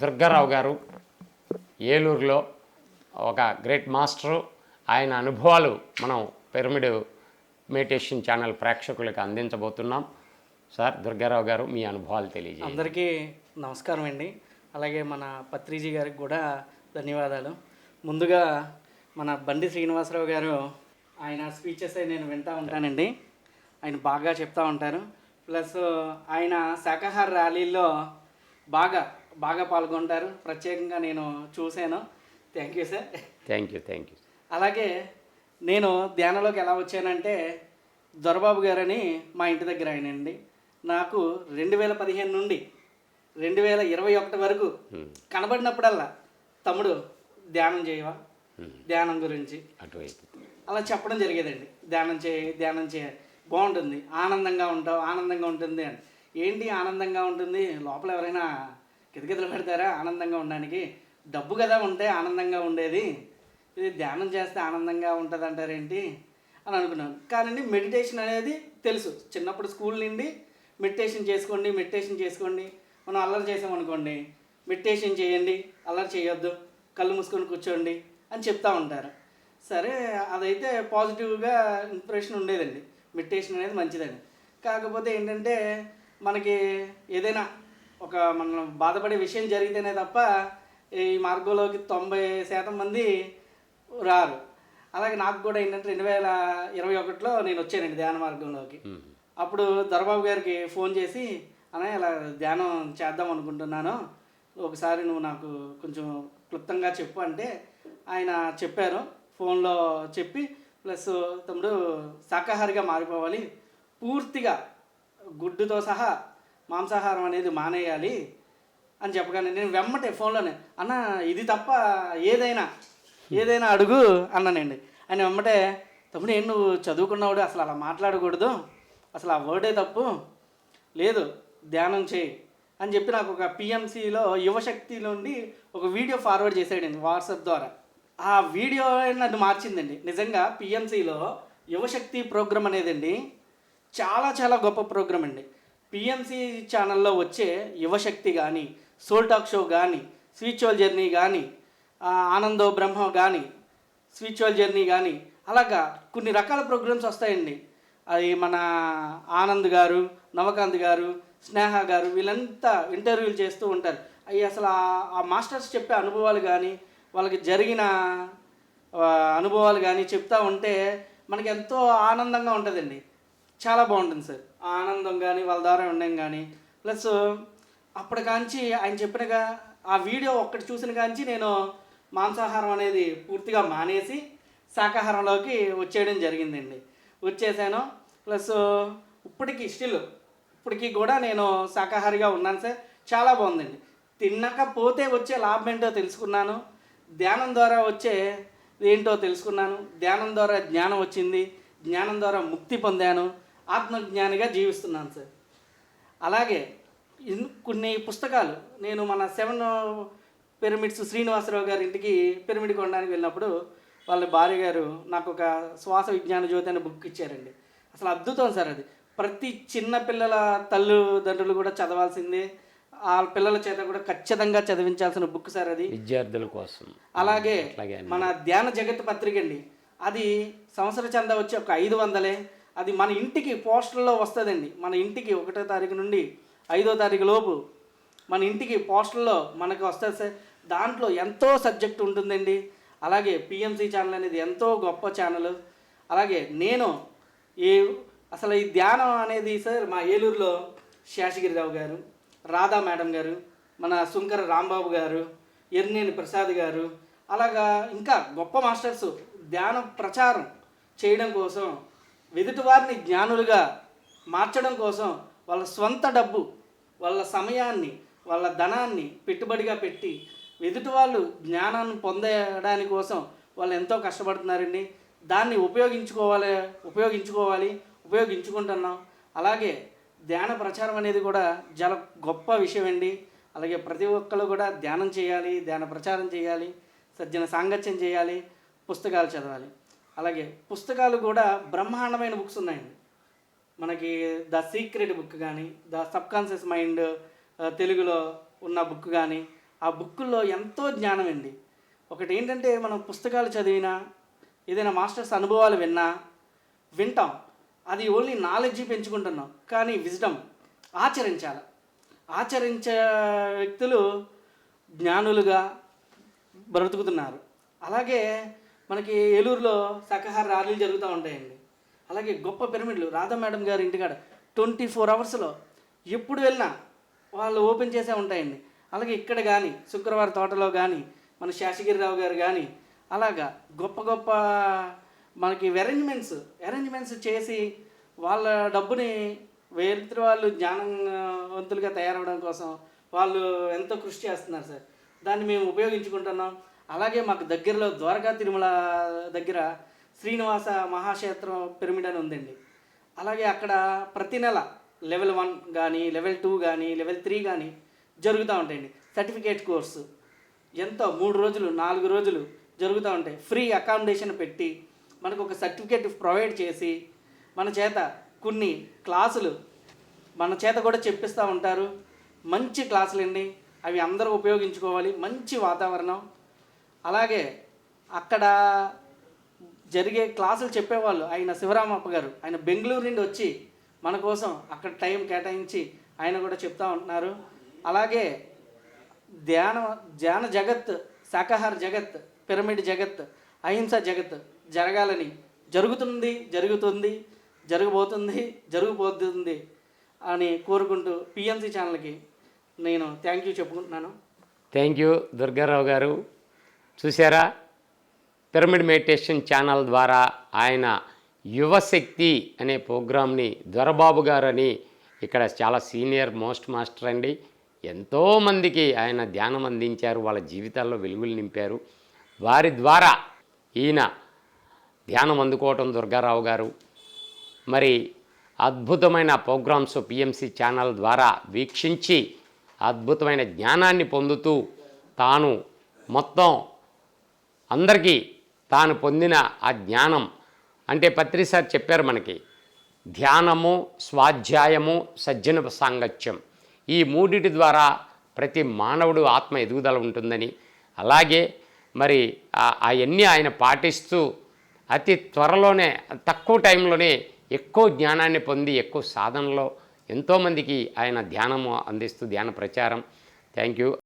దుర్గారావు గారు ఏలూరులో ఒక గ్రేట్ మాస్టరు. ఆయన అనుభవాలు మనం పిరమిడ్ మెడిటేషన్ ఛానల్ ప్రేక్షకులకు అందించబోతున్నాం. సార్ దుర్గారావు గారు మీ అనుభవాలు తెలియజేయండి. అందరికీ నమస్కారం అండి. అలాగే మన పత్రిజీ గారికి కూడా ధన్యవాదాలు. ముందుగా మన బండి శ్రీనివాసరావు గారు ఆయన స్పీచెస్ నేను వింటూ ఉంటానండి. ఆయన బాగా చెప్తూ ఉంటారు. ప్లస్ ఆయన శాకాహార ర్యాలీల్లో బాగా బాగా పాల్గొంటారు. ప్రత్యేకంగా నేను చూశాను. Thank you sir thank you thank you అలాగే నేను ధ్యానంలోకి ఎలా వచ్చానంటే దొరబాబు గారని మా ఇంటి దగ్గర ఆయనండి. నాకు రెండు వేల పదిహేను నుండి రెండు వేల ఇరవై ఒకటి వరకు కనబడినప్పుడల్లా తమ్ముడు ధ్యానం చేయవా? ధ్యానం గురించి. అటువైపు. అలా చెప్పడం జరిగేదండి. ధ్యానం చేయి ధ్యానం చేయ. బాగుంటుంది. ఆనందంగా ఉంటావు ఆనందంగా ఉంటుంది అని. ఏంటి ఆనందంగా ఉంటుంది? లోపల ఎవరైనా కితకితలు పెడతారా? ఆనందంగా ఉండడానికి. డబ్బు కదా ఉంటే ఆనందంగా ఉండేది. ఇది ధ్యానం చేస్తే ఆనందంగా ఉంటుంది అంటారేంటి అని అనుకున్నాను. కానీ మెడిటేషన్ అనేది తెలుసు. చిన్నప్పుడు స్కూల్ నుండి మెడిటేషన్ చేసుకోండి మెడిటేషన్ చేసుకోండి. మనం అల్లరి చేసామనుకోండి మెడిటేషన్ చేయండి అల్లరి చేయొద్దు కళ్ళు మూసుకొని కూర్చోండి అని చెప్తా ఉంటారు. సరే అదైతే పాజిటివ్గా ఇన్స్పిరేషన్ ఉండేదండి. మెడిటేషన్ అనేది మంచిదండి. కాకపోతే ఏంటంటే మనకి ఏదైనా ఒక మనం బాధపడే విషయం జరిగితేనే తప్ప ఈ మార్గంలోకి తొంభై శాతం మంది రారు. అలాగే నాకు కూడా ఏంటంటే రెండు వేల ఇరవై ఒకటిలో నేను వచ్చానండి ధ్యాన మార్గంలోకి. అప్పుడు దొరబాబు గారికి ఫోన్ చేసి అనే ఇలా ధ్యానం చేద్దాం అనుకుంటున్నాను. ఒకసారి నువ్వు నాకు కొంచెం క్లుప్తంగా చెప్పు. అంటే ఆయన చెప్పారు ఫోన్లో చెప్పి ప్లస్ తమ్ముడు శాకాహారిగా మారిపోవాలి. పూర్తిగా గుడ్డుతో సహా మాంసాహారం అనేది మానేయాలి అని చెప్పగానే నేను వెమ్మటే ఫోన్లోనే అన్న ఇది తప్ప ఏదైనా ఏదైనా అడుగు అన్నానండి. ఆయన వెమ్మటే తమ్ముడు ఏం నువ్వు చదువుకున్నావుడు అసలు అలా మాట్లాడకూడదు అసలు ఆ వర్డే తప్పు లేదు ధ్యానం చేయి అని చెప్పి నాకు ఒక పిఎంసిలో యువశక్తి నుండి ఒక వీడియో ఫార్వర్డ్ చేసాడండి వాట్సాప్ ద్వారా. ఆ వీడియో నన్ను మార్చిందండి. నిజంగా పిఎంసిలో యువశక్తి ప్రోగ్రామ్ అనేదండి చాలా చాలా గొప్ప ప్రోగ్రామ్ అండి. పిఎంసి ఛానల్లో వచ్చే యువశక్తి కానీ సోల్ టాక్ షో కానీ స్పిరిచువల్ జర్నీ కానీ ఆనందో బ్రహ్మ కానీ స్పిరిచువల్ జర్నీ కానీ అలాగా కొన్ని రకాల ప్రోగ్రామ్స్ వస్తాయండి. అది మన ఆనంద్ గారు నవకాంత్ గారు స్నేహ గారు వీళ్ళంతా ఇంటర్వ్యూలు చేస్తూ ఉంటారు. అవి అసలు ఆ- మాస్టర్స్ చెప్పే అనుభవాలు కానీ వాళ్ళకి జరిగిన అనుభవాలు కానీ చెప్తూ ఉంటే మనకి ఎంతో ఆనందంగా ఉంటుందండి. చాలా బాగుంటుంది సార్. ఆనందం కానీ వాళ్ళ ద్వారా ఉండడం కానీ ప్లస్ అప్పటికాంచి ఆయన చెప్పినగా ఆ వీడియో ఒక్కటి చూసిన కాంచి నేను మాంసాహారం అనేది పూర్తిగా మానేసి శాకాహారంలోకి వచ్చేయడం జరిగిందండి. వచ్చేసాను. ప్లస్ ఇప్పటికి స్టిల్ ఇప్పటికీ కూడా నేను శాకాహారిగా ఉన్నాను సార్. చాలా బాగుందండి. తినకపోతే వచ్చే లాభం ఏంటో తెలుసుకున్నాను. ధ్యానం ద్వారా వచ్చే ఏంటో తెలుసుకున్నాను. ధ్యానం ద్వారా జ్ఞానం వచ్చింది. జ్ఞానం ద్వారా ముక్తి పొందాను. ఆత్మజ్ఞానిగా జీవిస్తున్నాను సార్. అలాగే కొన్ని పుస్తకాలు నేను మన సెవెన్ పిరమిడ్స్ శ్రీనివాసరావు గారి ఇంటికి పిరమిడ్ కొనడానికి వెళ్ళినప్పుడు వాళ్ళ భార్య గారు నాకు ఒక శ్వాస విజ్ఞాన జ్యోతి అనే బుక్ ఇచ్చారండి. అసలు అద్భుతం సార్ అది. ప్రతి చిన్న పిల్లల తల్లిదండ్రులు కూడా చదవాల్సిందే ఆ పిల్లల చేత కూడా ఖచ్చితంగా చదివించాల్సిన బుక్ సార్ అది. విద్యార్థుల కోసం. అలాగే. మన ధ్యాన జగత్ పత్రిక అండి. అది సంవత్సర చందా వచ్చి ఒక ఐదు వందలే అది మన ఇంటికి పోస్టర్లో వస్తుందండి. మన ఇంటికి ఒకటో తారీఖు నుండి ఐదో తారీఖు లోపు మన ఇంటికి పోస్టర్లో మనకు వస్తుంది సార్ దాంట్లో ఎంతో సబ్జెక్ట్ ఉంటుందండి. అలాగే పిఎంసి ఛానల్ అనేది ఎంతో గొప్ప ఛానల్. అలాగే నేను ఈ అసలు ఈ ధ్యానం అనేది సార్ మా ఏలూరులో శేషగిరిరావు గారు రాధా మేడం గారు మన శుంకర రాంబాబు గారు ఎర్నేని ప్రసాద్ గారు అలాగా ఇంకా గొప్ప మాస్టర్స్. ధ్యాన ప్రచారం చేయడం కోసం ఎదుటివారిని జ్ఞానులుగా మార్చడం కోసం వాళ్ళ స్వంత డబ్బు వాళ్ళ సమయాన్ని వాళ్ళ ధనాన్ని పెట్టుబడిగా పెట్టి ఎదుటి వాళ్ళు జ్ఞానాన్ని పొందడానికి కోసం వాళ్ళు ఎంతో కష్టపడుతున్నారండి. దాన్ని ఉపయోగించుకోవాలి ఉపయోగించుకోవాలి ఉపయోగించుకుంటున్నాం. అలాగే ధ్యాన ప్రచారం అనేది కూడా చాలా గొప్ప విషయం అండి అలాగే ప్రతి ఒక్కరు కూడా ధ్యానం చేయాలి ధ్యాన ప్రచారం చేయాలి సజ్జన సాంగత్యం చేయాలి పుస్తకాలు చదవాలి. అలాగే పుస్తకాలు కూడా బ్రహ్మాండమైన బుక్స్ ఉన్నాయండి. మనకి ద సీక్రెట్ బుక్ కానీ ద సబ్కాన్షియస్ మైండ్ తెలుగులో ఉన్న బుక్ కానీ ఆ బుక్కుల్లో ఎంతో జ్ఞానం అండి ఒకటి ఏంటంటే మనం పుస్తకాలు చదివినా ఏదైనా మాస్టర్స్ అనుభవాలు విన్నా వింటాం. అది ఓన్లీ నాలెడ్జ్ పెంచుకుంటున్నాం. కానీ విజ్డమ్ ఆచరించాలి. ఆచరించే వ్యక్తులు జ్ఞానులుగా బ్రతుకుతున్నారు. అలాగే మనకి ఏలూరులో శాకాహార ర్యాలీలు జరుగుతూ ఉంటాయండి. అలాగే గొప్ప పిరమిడ్లు రాధా మేడం గారి ఇంటికాడ ట్వంటీ ఫోర్ అవర్స్లో ఎప్పుడు వెళ్ళినా వాళ్ళు ఓపెన్ చేసే ఉంటాయండి. అలాగే ఇక్కడ కానీ శుక్రవారం తోటలో కానీ మన శేషగిరిరావు గారు కానీ అలాగా గొప్ప గొప్ప మనకి అరేంజ్మెంట్స్ అరేంజ్మెంట్స్ చేసి వాళ్ళ డబ్బుని వేరే వాళ్ళు జ్ఞానవంతులుగా తయారవడం కోసం వాళ్ళు ఎంతో కృషి చేస్తున్నారు సార్. దాన్ని మేము ఉపయోగించుకుంటున్నాం. అలాగే మాకు దగ్గరలో ద్వారకా తిరుమల దగ్గర శ్రీనివాస మహాక్షేత్రం పిరమిడ్ అని ఉందండి. అలాగే అక్కడ ప్రతి నెల లెవెల్ వన్ కానీ లెవెల్ టూ కానీ లెవెల్ త్రీ కానీ జరుగుతూ ఉంటాయండి. సర్టిఫికేట్ కోర్సు ఎంతో మూడు రోజులు నాలుగు రోజులు జరుగుతూ ఉంటాయి. ఫ్రీ అకామిడేషన్ పెట్టి మనకు ఒక సర్టిఫికేట్ ప్రొవైడ్ చేసి మన చేత కొన్ని క్లాసులు మన చేత కూడా చెప్పిస్తూ ఉంటారు. మంచి క్లాసులండి. అవి అందరూ ఉపయోగించుకోవాలి. మంచి వాతావరణం. అలాగే అక్కడ జరిగే క్లాసులు చెప్పేవాళ్ళు ఆయన శివరామప్ప గారు. ఆయన బెంగళూరు నుండి వచ్చి మన కోసం అక్కడ టైం కేటాయించి ఆయన కూడా చెప్తా ఉంటున్నారు. అలాగే ధ్యాన ధ్యాన జగత్ శాకాహార జగత్ పిరమిడ్ జగత్ అహింస జగత్ జరగాలని జరుగుతుంది జరుగుతుంది జరగబోతుంది జరగబోతుంది అని కోరుకుంటూ పిఎన్సి ఛానల్కి నేను థ్యాంక్ యూ చెప్పుకుంటున్నాను. థ్యాంక్ యూ దుర్గారావు గారు. చూసారా పిరమిడ్ మెడిటేషన్ ఛానల్ ద్వారా ఆయన యువశక్తి అనే ప్రోగ్రామ్ని దొరబాబు గారని ఇక్కడ చాలా సీనియర్ మోస్ట్ మాస్టర్ అండి. ఎంతోమందికి ఆయన ధ్యానం అందించారు వాళ్ళ జీవితాల్లో వెలుగులు నింపారు. వారి ద్వారా ఈయన ధ్యానం అందుకోవటం దుర్గారావు గారు. మరి అద్భుతమైన ప్రోగ్రామ్స్ పిఎంసి ఛానల్ ద్వారా వీక్షించి అద్భుతమైన జ్ఞానాన్ని పొందుతూ తాను మొత్తం అందరికీ తాను పొందిన ఆ జ్ఞానం. అంటే పత్రి సార్ చెప్పారు మనకి ధ్యానము స్వాధ్యాయము సజ్జన సాంగత్యం. ఈ మూడిటి ద్వారా ప్రతి మానవుడు ఆత్మ ఎదుగుదల ఉంటుందని. అలాగే మరి అవన్నీ ఆయన పాటిస్తూ అతి త్వరలోనే తక్కువ టైంలోనే ఎక్కువ జ్ఞానాన్ని పొంది ఎక్కువ సాధనలో ఎంతోమందికి ఆయన ధ్యానము అందిస్తూ ధ్యాన ప్రచారం. Thank you.